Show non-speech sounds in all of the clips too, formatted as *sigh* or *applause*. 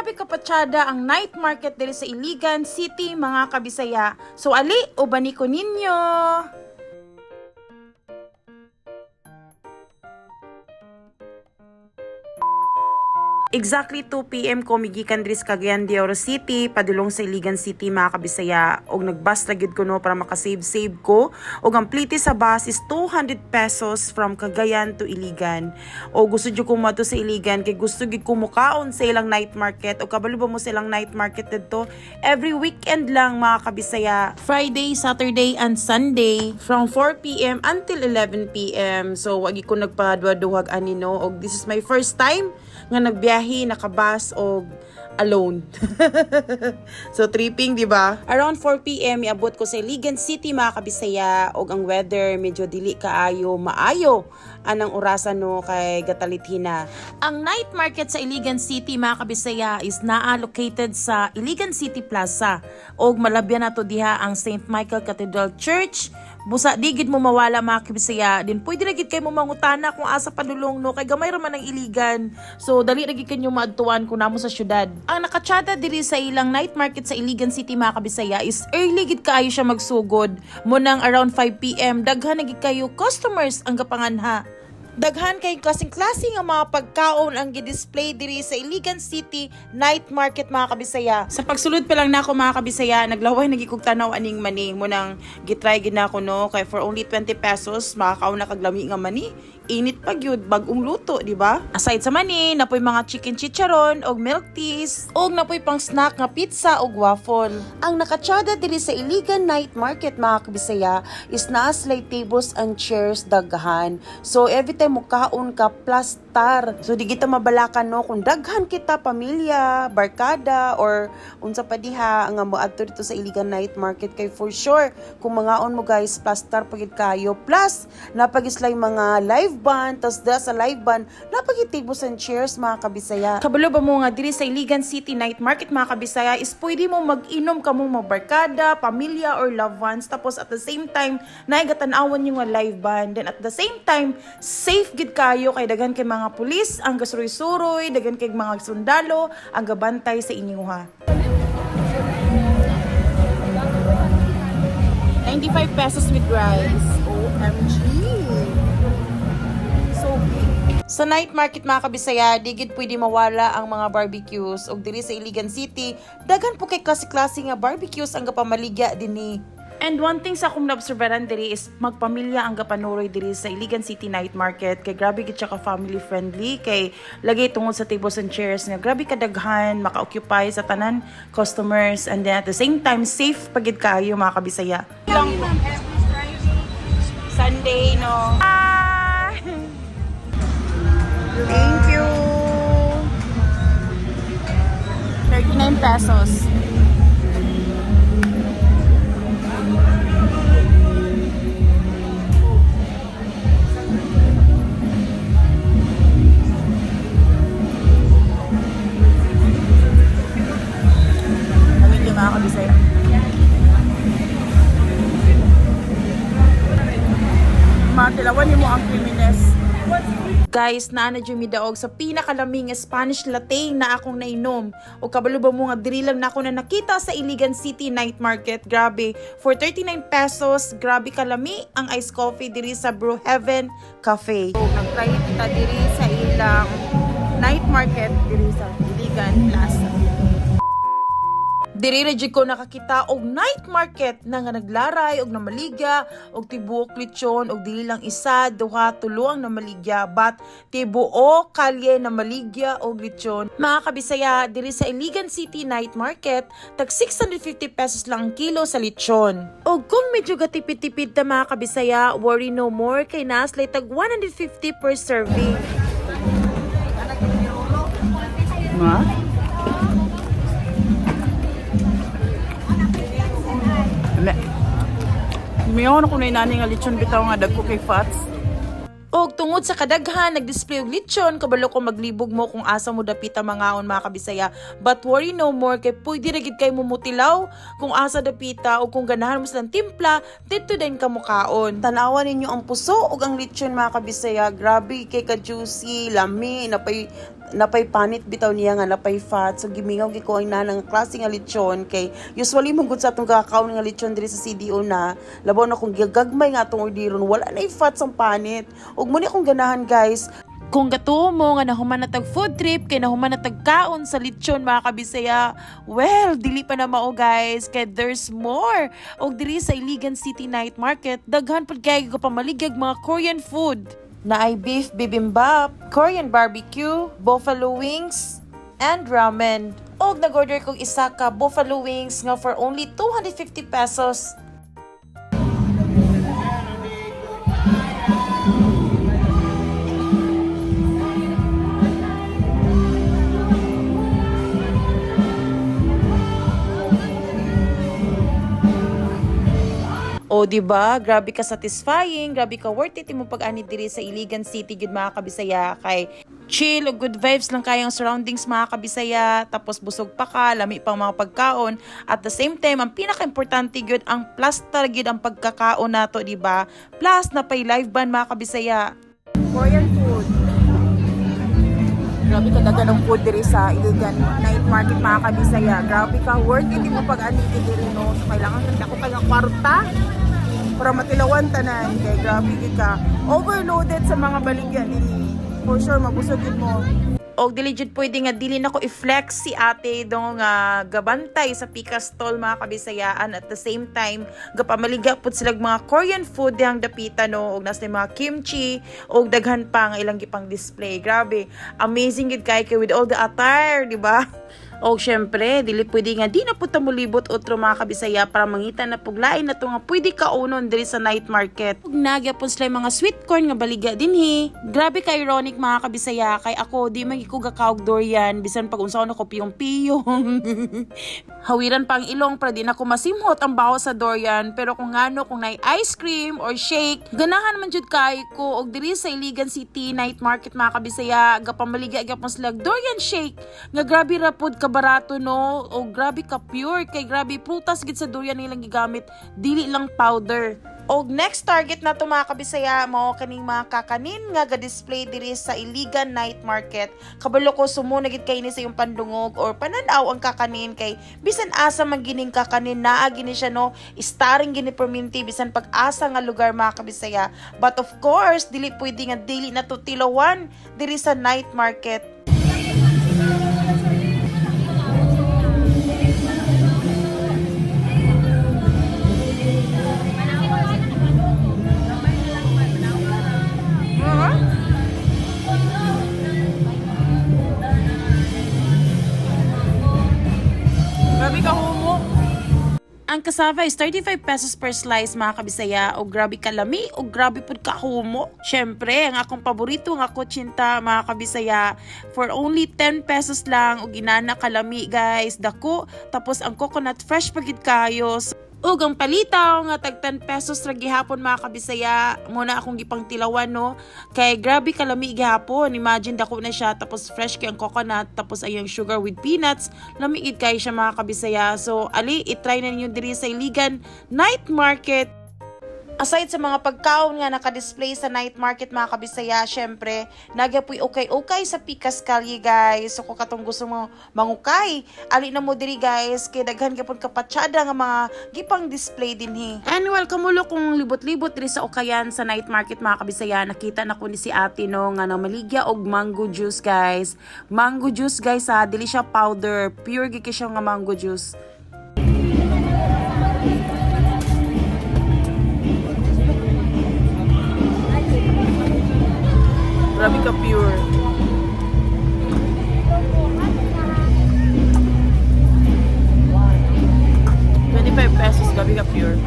Grabe kapatsyada ang night market diri sa Iligan City mga kabisaya. So ali, ubani ko ninyo. Exactly 2 p.m. ko migikan diri sa Cagayan de Oro City, padulong sa Iligan City mga kabisaya. Og nagbus ra gyud ko no para makasave-save ko. Og ang plite sa bus is 200 pesos from Cagayan to Iligan. O gusto jud ko mato sa Iligan kay gusto gyud ko mukaon sa ilang night market o kabalo ba mo sa ilang night market dito every weekend lang mga kabisaya. Friday, Saturday and Sunday from 4 p.m. until 11 p.m. So wagi ko nagpaduwa-duwag ani no og this is my first time nga nagbiyahe nakabas og alone. *laughs* so tripping, di ba? Around 4 p.m. iabot ko sa Ligan City mga kabisaya og ang weather medyo dili kaayo maayo anang orasan no kay Gatalithina. Ang night market sa Iligan City mga kabisaya is naa located sa Iligan City Plaza og malabyan nato diha ang St. Michael Cathedral Church busa digid mo mawala mga kabisaya. Din pwede na gid kay mo mangutana kung asa padulong no? Kay gamay ra man ang iligan. So dali ra gid kanyo maadtuan kung namo sa syudad. Ang nakatsada diri sa ilang night market sa Iligan City mga kabisaya is early gid kaayo siya magsugod. Mo nang around 5 pm daghan na gid kayo customers ang gapanganha Daghan kay klaseng-klaseng ang mga pagkaon ang gi-display diri sa Iligan City Night Market mga kabisaya. Sa pagsulod pa lang nako mga kabisaya, naglaway nagikog tanaw aning mani mo nang gitry gid nako no kay for only 20 pesos makakaon na kag nga mani. Init pa gyud bagong luto, di ba? Aside sa mani, napoy mga chicken chicharon og milk teas, og napoy pang snack nga pizza og waffle. Ang nakatsada diri sa Iligan Night Market mga kabisaya is naa sila tables and chairs daghan. So every time mo kaon ka plus tar. So di kita mabalakan no kung daghan kita pamilya, barkada or unsa pa diha nga moadto dito sa Iligan Night Market kay for sure kung mangaon mo guys plus tar pagid kayo plus napagislay mga live band tas da sa live band napagid tables and chairs mga kabisaya. Kabalo ba mo nga diri sa Iligan City Night Market mga kabisaya is pwede mo mag-inom ka mo mga barkada, pamilya or loved ones tapos at the same time naigatan-awan yung live band then at the same time safe gid kayo kay daghan kay mga pulis ang gasuroy-suroy, daghan kay mga sundalo ang gabantay sa inyo ha. 95 pesos with rice. OMG. So sa night market mga kabisaya, digid pwede mawala ang mga barbecues og diri sa Iligan City, daghan po kay klase-klase nga barbecues ang gapamaligya dinhi. And one thing sa akong naobserbaran diri is magpamilya ang gapanuroy diri sa Iligan City Night Market kay grabe gid ka family friendly kay lagay tungod sa tables and chairs nga grabe kadaghan maka-occupy sa tanan customers and then at the same time safe pagid kayo mga kabisaya. Lang Sunday no. Thank you. 39 pesos. Guys, na mi daog sa pinakalaming Spanish latte na akong nainom. O kabalo ba mo nga diri lang na ako na nakita sa Iligan City Night Market. Grabe, for 39 pesos, grabe kalami ang iced coffee diri sa Brew Heaven Cafe. So, nag-try kita diri sa ilang night market diri sa Iligan Plaza. Diri ra ko nakakita og night market na nga naglaray og namaligya og tibuok lechon og dili lang isa, duha, tulo ang namaligya but tibuo kalye na maligya og lechon. Mga kabisaya, diri sa Iligan City Night Market, tag 650 pesos lang ang kilo sa lechon. Og kung medyo gatipid-tipid ta mga kabisaya, worry no more kay naslay tag 150 per serving. Ma? Miyaw na ko na inani nga lechon bitaw nga dagko kay fats. Og tungod sa kadaghan, nag-display og lechon, kabalo ko maglibog mo kung asa mo dapita mangaon mga kabisaya. But worry no more, kay pwede ra gid kay mumutilaw kung asa dapita o kung ganahan mo silang timpla, dito din ka mukaon. Tanawan ninyo ang puso og ang lechon mga kabisaya. Grabe kay ka-juicy, lami, napay napay panit bitaw niya nga napay fat. So gimingaw gi ko ang nanang klase nga lechon. Kay usually mong gud sa atong kakakaon nga lechon diri sa CDO na labaw na kung gagagmay nga atong ordiron wala na fat sang panit. Ug mo ni akong ganahan guys. Kung gatuo mo nga nahuman na tag food trip kay nahuman na tag kaon sa lechon mga kabisaya well dili pa na mao guys. Kay there's more. Og diri sa Iligan City Night Market daghan pud kay pamaligag mga Korean food na ay beef bibimbap, Korean barbecue, buffalo wings, and ramen. Og nag-order kong isa ka buffalo wings nga for only 250 pesos. O di ba? Grabe ka satisfying, grabe ka worth it imong pag-ani diri sa Iligan City gud mga kabisaya kay chill o good vibes lang kayang surroundings mga kabisaya tapos busog pa ka, lami pang mga pagkaon at the same time ang pinaka-importante gyud ang plus gyud ang pagkakaon nato di ba? Plus na pay live band mga kabisaya. Food. Grabe ka daga ng food diri sa Iligan Night Market mga kabisaya. Grabe ka, worth it mo pag-aniti diri no. So, kailangan kang ako kayong kwarta para matilawan tanan. Kay grabe ka. Overloaded sa mga baligyan ini. For sure, mabusog mo. Og dili jud pwede nga dili nako i-flex si ate dong nga gabantay sa Pika Stall mga kabisayaan at the same time gapamaliga pud sila mga Korean food dihang dapita no og nas mga kimchi og daghan pa nga ilang gipang display. Grabe, amazing gid kay kay with all the attire, di ba? *laughs* O syempre, dili pwede nga di na po tamulibot otro mga kabisaya para mangita na puglain na to nga pwede kaunon diri sa night market. Ug nagya po sila mga sweet corn nga baliga dinhi. Grabe ka ironic mga kabisaya kay ako di man ko gakaog durian bisan pag unsaon ako piyong-piyong. *laughs* Hawiran pang ilong para di na ko masimhot ang baho sa durian pero kung ngano kung nay ice cream or shake ganahan man jud kay ko og diri sa Iligan City night market mga kabisaya gapamaliga gyapon sila durian shake nga grabe ra pud ka barato no o grabe ka pure kay grabe prutas gid sa durian nilang gigamit dili lang powder Og next target na to mga kabisaya kaning mga kakanin nga ga-display diri sa Iligan Night Market. Kabalo ko sumo na gid kay ni sa yung pandungog or pananaw ang kakanin kay bisan asa man gining kakanin naa gini siya no starring gini perminti bisan pag-asa nga lugar mga kabisaya. But of course dili pwede nga dili na to tilawan diri sa night market. Cassava is 35 pesos per slice mga kabisaya o grabe kalami o grabe pud kahumo. Syempre, ang akong paborito nga kutsinta mga kabisaya for only 10 pesos lang o ginana kalami guys. Dako tapos ang coconut fresh pagid kayo. So, Ug ang palitaw nga tag 10 pesos ra gihapon mga kabisaya. Muna akong gipang tilawan no? Kay grabe kalami gihapon. Imagine dako na siya. Tapos fresh kay ang coconut. Tapos ay ang sugar with peanuts. Lamiid kay siya mga kabisaya. So ali i-try na ninyo diri sa Iligan Night Market Aside sa mga pagkaon nga naka-display sa night market mga kabisaya, syempre, nagyapoy okay-okay sa Pikas Kalye guys. So kung katong gusto mo mangukay, ali na mo diri guys, kay daghan gyapon kapatsyada nga mga gipang display dinhi. Annual kamulo kung libot-libot diri sa Ukayan sa night market mga kabisaya, nakita na ko ni si ate no nga namaligya og mango juice guys. Mango juice guys ha, dili siya powder, pure gyud siya nga mango juice. Grabe ka pure. Twenty-five pesos, grabe ka pure.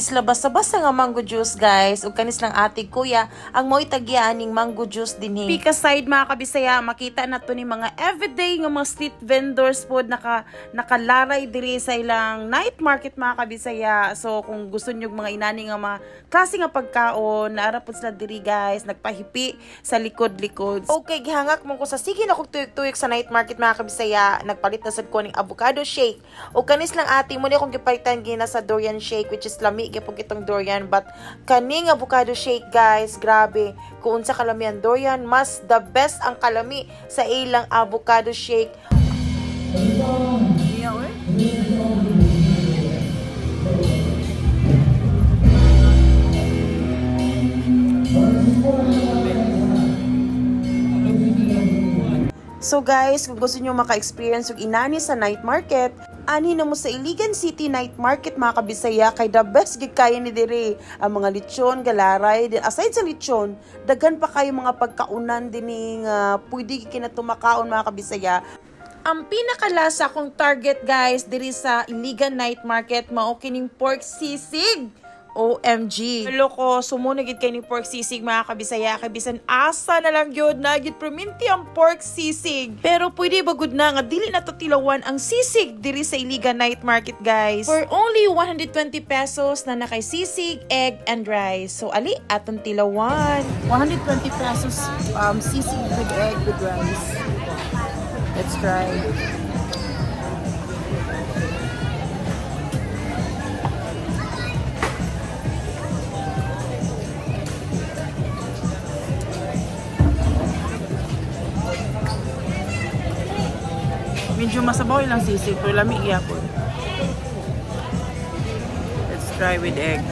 Isla basta-basta nga mango juice guys ug kanis lang ate kuya ang mo'y tagyaan ning mango juice dinhi. Pika side mga kabisaya makita na to ni mga everyday nga mga street vendors pod naka nakalaray diri sa ilang night market mga kabisaya. So kung gusto niyo mga inani nga mga klase nga pagkaon naara pod sila diri guys nagpahipi sa likod-likod. Okay gihangak mo ko sa sige na kog tuyok-tuyok sa night market mga kabisaya nagpalit na sad ko ning avocado shake. O kanis lang ate mo ni akong gipalitan gina sa durian shake which is lami gyapon itong durian but kaning avocado shake guys, grabe. Kung sa kalamian durian, mas the best ang kalami sa ilang avocado shake. Iya, So guys, kung gusto nyo maka-experience yung inani sa night market, ani na mo sa Iligan City Night Market mga kabisaya kay the best gid kaya ni dire ang mga lechon, galaray, din aside sa lechon, daghan pa kayo mga pagkaunan din nga pwede gid kinatumakaon mga kabisaya. Ang pinakalasa kong target guys diri sa Iligan Night Market mao kining pork sisig. OMG. Loko, sumunod kay ni pork sisig mga kabisaya kay bisan asa na lang gyud na gid perminti ang pork sisig. Pero pwede ba gud na nga dili na to tilawan ang sisig diri sa Iligan Night Market guys. For only 120 pesos na nakay sisig, egg and rice. So ali atong tilawan. 120 pesos um, sisig with egg with rice. Let's try. Medyo masabaw lang sisig, pero lamig yapon. Let's try with egg.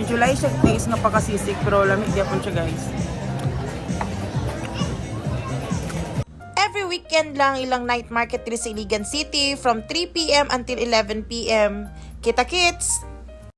Medyo light siya taste nga pakasisig pero lamig yapon siya guys. Weekend lang ilang night market diri sa Iligan City from 3 p.m. until 11 p.m. Kita kits!